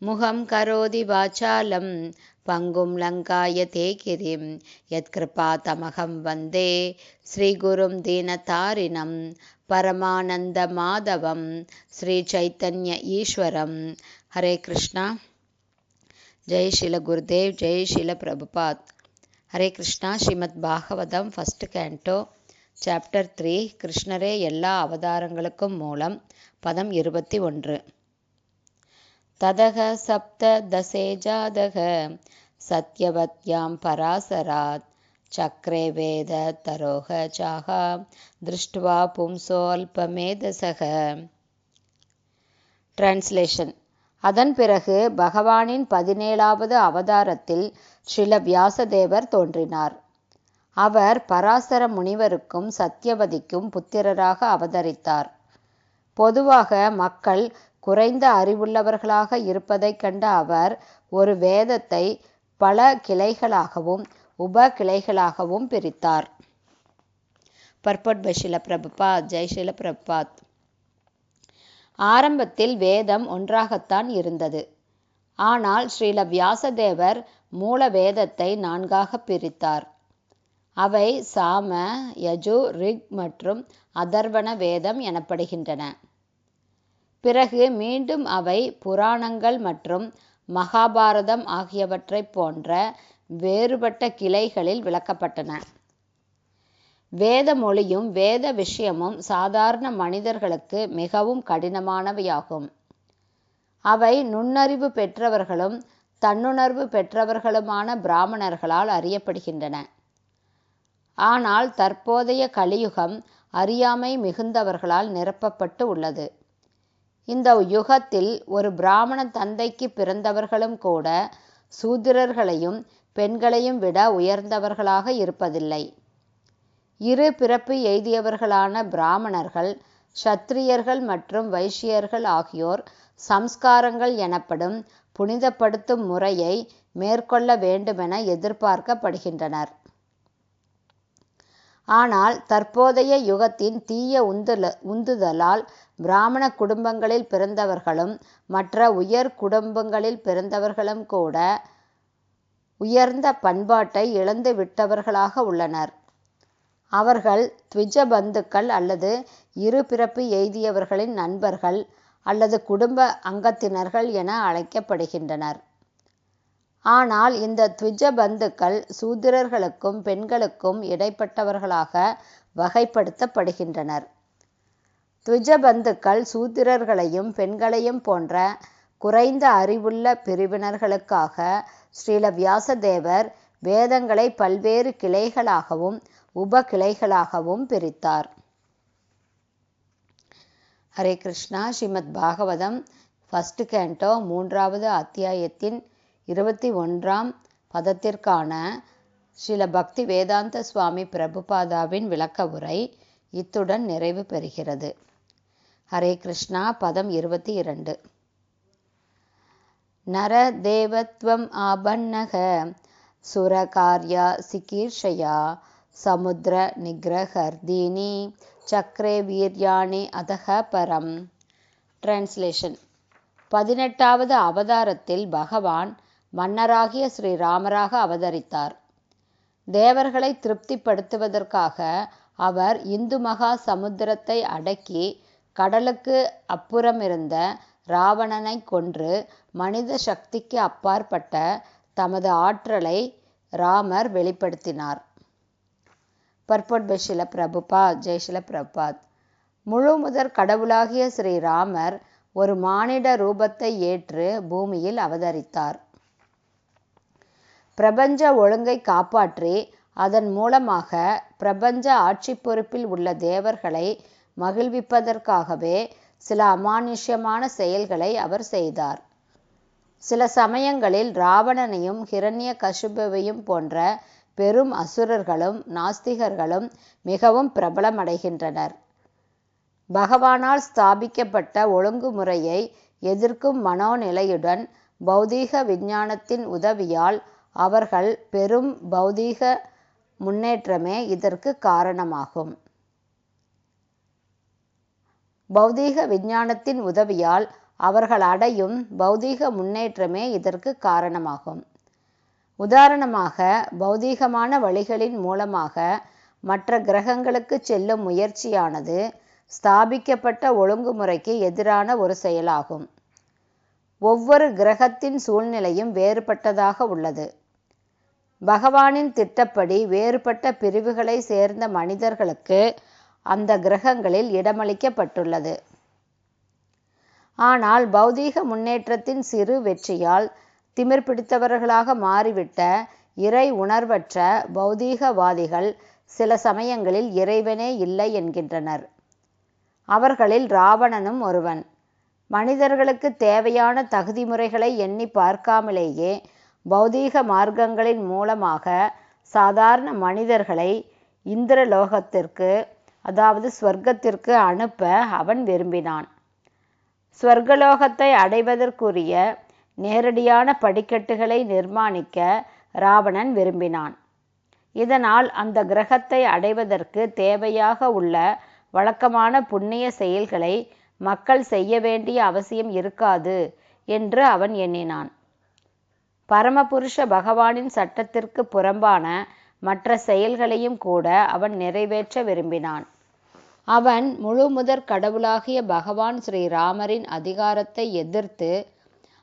முகம் கரோதி வாச்சாலம் பங்கும் லங்காய தேகிரிம் யத்கிருபா தமகம் வந்தே ஸ்ரீகுரும் தீனதாரிணம் பரமானந்த மாதவம் ஸ்ரீ சைத்தன்ய ஈஸ்வரம். ஹரே கிருஷ்ணா. ஜெய் ஷில Gurudev Jai Srila Prabhupada. Hare Krishna. Srimad Bhagavatam first canto chapter three. கிருஷ்ணரே எல்லா அவதாரங்களுக்கும் மூலம் பதம் இருபத்தி ஒன்று. ததக சப்த தசேஜாதக சத்யவத்யாம் பராசராத். சக்ரே வேத தரோக சாகா. திருஷ்டுவா பும்சோல்பமேதசக டிரான்ஸ்லேஷன் அதன் பிறகு பகவானின் பதினேழாவது அவதாரத்தில் ஸ்ரீல வியாசதேவர் தோன்றினார். அவர் பராசர முனிவருக்கும் சத்தியவதிக்கும் புத்திரராக அவதரித்தார். பொதுவாக மக்கள் குறைந்த அறிவுள்ளவர்களாக இருப்பதைக் கண்ட அவர் ஒரு வேதத்தை பல கிளைகளாகவும் உப கிளைகளாகவும் பிரித்தார். பர்பட் பை ஷில பிரபுபாத் ஜெய் ஷில பிரபுபாத். ஆரம்பத்தில் வேதம் ஒன்றாகத்தான் இருந்தது. ஆனால் ஸ்ரீல வியாசதேவர் மூல வேதத்தை நான்காக பிரித்தார். அவை சாம யஜு ரிக் மற்றும் அதர்வண வேதம் எனப்படுகின்றன. பிறகு மீண்டும் அவை புராணங்கள் மற்றும் மகாபாரதம் ஆகியவற்றைப் போன்ற வேறுபட்ட கிளைகளில் விளக்கப்பட்டன. வேத மொழியும் வேத விஷயமும் சாதாரண மனிதர்களுக்கு மிகவும் கடினமானவையாகும். அவை நுண்ணறிவு பெற்றவர்களும் தன்னுணர்வு பெற்றவர்களுமான பிராமணர்களால் அறியப்படுகின்றன. ஆனால் தற்போதைய கலியுகம் அறியாமை மிகுந்தவர்களால் நிரப்பப்பட்டு உள்ளது. இந்த யுகத்தில் ஒரு பிராமண தந்தைக்கு பிறந்தவர்களும் கூட சூத்திரர்களையும் பெண்களையும் விட உயர்ந்தவர்களாக இருப்பதில்லை. இரு பிறப்பு எய்தியவர்களான பிராமணர்கள் சத்திரியர்கள் மற்றும் வைஷ்யர்கள் ஆகியோர் சம்ஸ்காரங்கள் எனப்படும் புனிதப்படுத்தும் முறையை மேற்கொள்ள வேண்டுமென எதிர்பார்க்கப்படுகின்றனர். ஆனால் தற்போதைய யுகத்தின் தீய உந்துல உந்துதலால் பிராமண குடும்பங்களில் பிறந்தவர்களும் மற்ற உயர் குடும்பங்களில் பிறந்தவர்களும் கூட உயர்ந்த பண்பாட்டை இழந்து விட்டவர்களாக உள்ளனர். அவர்கள் த்விஜ பந்துக்கள் அல்லது இரு பிறப்பு எய்தியவர்களின் நண்பர்கள் அல்லது குடும்ப அங்கத்தினர்கள் என அழைக்கப்படுகின்றனர். ஆனால் இந்த த்விஜ பந்துக்கள் சூத்திரர்களுக்கும் பெண்களுக்கும் இடைப்பட்டவர்களாக வகைப்படுத்தப்படுகின்றனர். த்விஜ பந்துக்கள் சூத்திரர்களையும் பெண்களையும் போன்ற குறைந்த அறிவுள்ள பிரிவினர்களுக்காக ஸ்ரீல வியாசதேவர் வேதங்களை பல்வேறு கிளைகளாகவும் உப கிளைகளாகவும் பிரித்தார். ஹரே கிருஷ்ணா. ஸ்ரீமத் பாகவதம் ஃபஸ்ட் கேண்டோ மூன்றாவது அத்தியாயத்தின் இருபத்தி ஒன்றாம் பதத்திற்கான ஸ்ரீல பக்தி வேதாந்த சுவாமி பிரபுபாதாவின் விளக்க உரை இத்துடன் நிறைவு பெறுகிறது. ஹரே கிருஷ்ணா பதம் இருபத்தி இரண்டு. நரதேவத்வம் ஆபன்னக சுரகார்யா சிகீர்ஷயா சமுத்திர நிகிரகர்தீனி சக்ரே வீர்யாணி அதக பரம். டிரான்ஸ்லேஷன் பதினெட்டாவது அவதாரத்தில் பகவான் மன்னராகிய ஸ்ரீராமராக அவதரித்தார். தேவர்களை திருப்திப்படுத்துவதற்காக அவர் இந்து மகா சமுத்திரத்தை அடக்கி கடலுக்கு அப்புறமிருந்த ராவணனை கொன்று மனித சக்திக்கு அப்பாற்பட்ட தமது ஆற்றலை ராமர் வெளிப்படுத்தினார். பர்பட் பெஷில பிரபுபாத் ஜெய்ஷில பிரபாத். முழு முதற் கடவுளாகிய ஸ்ரீராமர் ஒரு மானிட ரூபத்தை ஏற்று பூமியில் அவதரித்தார். பிரபஞ்ச ஒழுங்கை காப்பாற்றி அதன் மூலமாக பிரபஞ்ச ஆட்சி பொறுப்பில் உள்ள தேவர்களை மகிழ்விப்பதற்காகவே சில அமானுஷ்யமான செயல்களை அவர் செய்தார். சில சமயங்களில் ராவணனையும் ஹிரண்ய கசுபவையும் போன்ற பெரும் அசுரர்களும் நாஸ்திகர்களும் மிகவும் பிரபலமடைகின்றனர். பகவானால் ஸ்தாபிக்கப்பட்ட ஒழுங்குமுறையை எதிர்க்கும் மனோநிலையுடன் பௌதீக விஞ்ஞானத்தின் உதவியால் அவர்கள் பெரும் பௌதீக முன்னேற்றமே இதற்கு காரணமாகும். பௌதீக விஞ்ஞானத்தின் உதவியால் அவர்கள் அடையும் பௌதீக முன்னேற்றமே இதற்கு காரணமாகும். உதாரணமாக பௌதீகமான வழிகளின் மூலமாக மற்ற கிரகங்களுக்கு செல்லும் முயற்சியானது ஸ்தாபிக்கப்பட்ட ஒழுங்குமுறைக்கு எதிரான ஒரு செயலாகும். ஒவ்வொரு கிரகத்தின் சூழ்நிலையும் வேறுபட்டதாக உள்ளது. பகவானின் திட்டப்படி வேறுபட்ட பிரிவுகளை சேர்ந்த மனிதர்களுக்கு அந்த கிரகங்களில் இடமளிக்கப்பட்டுள்ளது. ஆனால் பௌதீக முன்னேற்றத்தின் சிறு வெற்றியால் திமிர் பிடித்தவர்களாக மாறிவிட்ட இறை உணர்வற்ற பௌதீகவாதிகள் சில சமயங்களில் இறைவனே இல்லை என்கின்றனர். அவர்களில் ராவணனும் ஒருவன். மனிதர்களுக்கு தேவையான தகுதி முறைகளை எண்ணி பார்க்காமலேயே பௌதீக மார்க்கங்களின் மூலமாக சாதாரண மனிதர்களை இந்திரலோகத்திற்கு அதாவது ஸ்வர்க்கத்திற்கு அனுப்ப அவன் விரும்பினான். ஸ்வர்கலோகத்தை அடைவதற்குரிய நேரடியான படிக்கட்டுகளை நிர்மாணிக்க ராவணன் விரும்பினான். இதனால் அந்த கிரகத்தை அடைவதற்கு தேவையாக உள்ள வழக்கமான புண்ணிய செயல்களை மக்கள் செய்ய வேண்டிய அவசியம் இருக்காது என்று அவன் எண்ணினான். பரமபுருஷ பகவானின் சட்டத்திற்கு புறம்பான மற்ற செயல்களையும் கூட அவன் நிறைவேற்ற விரும்பினான். அவன் முழு முதற் கடவுளாகிய பகவான் ஸ்ரீராமரின் அதிகாரத்தை எதிர்த்து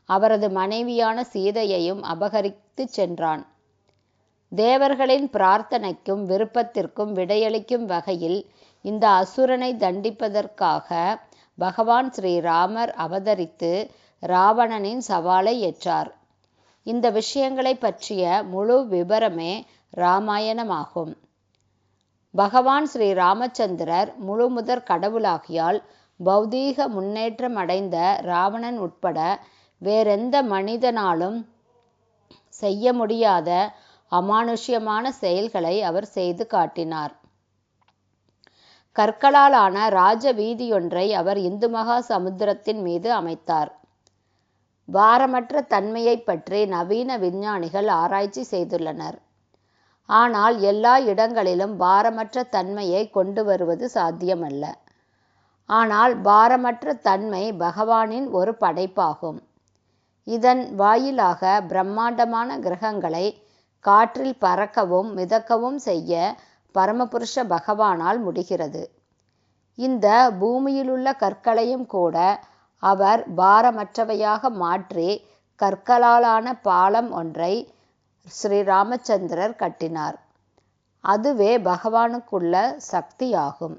அவரது மனைவியான சீதையையும் அபகரித்து சென்றான். தேவர்களின் பிரார்த்தனைக்கும் விருப்பத்திற்கும் விடையளிக்கும் வகையில் இந்த அசுரனை தண்டிப்பதற்காக பகவான் ஸ்ரீராமர் அவதரித்து ராவணனின் சவாலை ஏற்றார். இந்த விஷயங்களை பற்றிய முழு விபரமே ராமாயணமாகும். பகவான் ஸ்ரீ ராமச்சந்திரர் முழு முதற் கடவுளாகியால் பௌதீக முன்னேற்றம் அடைந்த ராவணன் உட்பட வேறெந்த மனிதனாலும் செய்ய முடியாத அமானுஷ்யமான செயல்களை அவர் செய்து காட்டினார். கற்களாலான ராஜ வீதியொன்றை அவர் இந்து மகா சமுத்திரத்தின் மீது அமைத்தார். பாரமற்ற தன்மையை பற்றி நவீன விஞ்ஞானிகள் ஆராய்ச்சி செய்துள்ளனர். ஆனால் எல்லா இடங்களிலும் பாரமற்ற தன்மையை கொண்டு வருவது சாத்தியமல்ல. ஆனால் பாரமற்ற தன்மை பகவானின் ஒரு படைப்பாகும். இதன் வாயிலாக பிரம்மாண்டமான கிரகங்களை காற்றில் பறக்கவும் மிதக்கவும் செய்ய பரமபுருஷ பகவானால் முடிகிறது. இந்த பூமியிலுள்ள கற்களையும் கூட அவர் பாரமற்றவையாக மாற்றி கற்களாலான பாலம் ஒன்றை ஸ்ரீராமச்சந்திரர் கட்டினார். அதுவே பகவானுக்குள்ள சக்தியாகும்.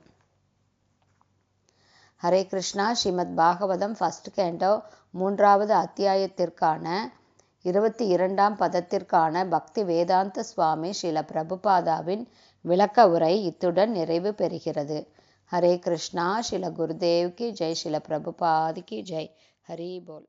ஹரே கிருஷ்ணா. ஸ்ரீமத் பாகவதம் ஃபஸ்ட் கேண்டோ மூன்றாவது அத்தியாயத்திற்கான இருபத்தி இரண்டாம் பதத்திற்கான பக்தி வேதாந்த சுவாமி ஸ்ரீல பிரபுபாதாவின் விளக்க உரை இத்துடன் நிறைவு பெறுகிறது. ஹரே கிருஷ்ணா. ஸ்ரீல குருதேவ் கி. ஜெய். ஸ்ரீல பிரபுபாதி கி. ஜெய். ஹரி போல்.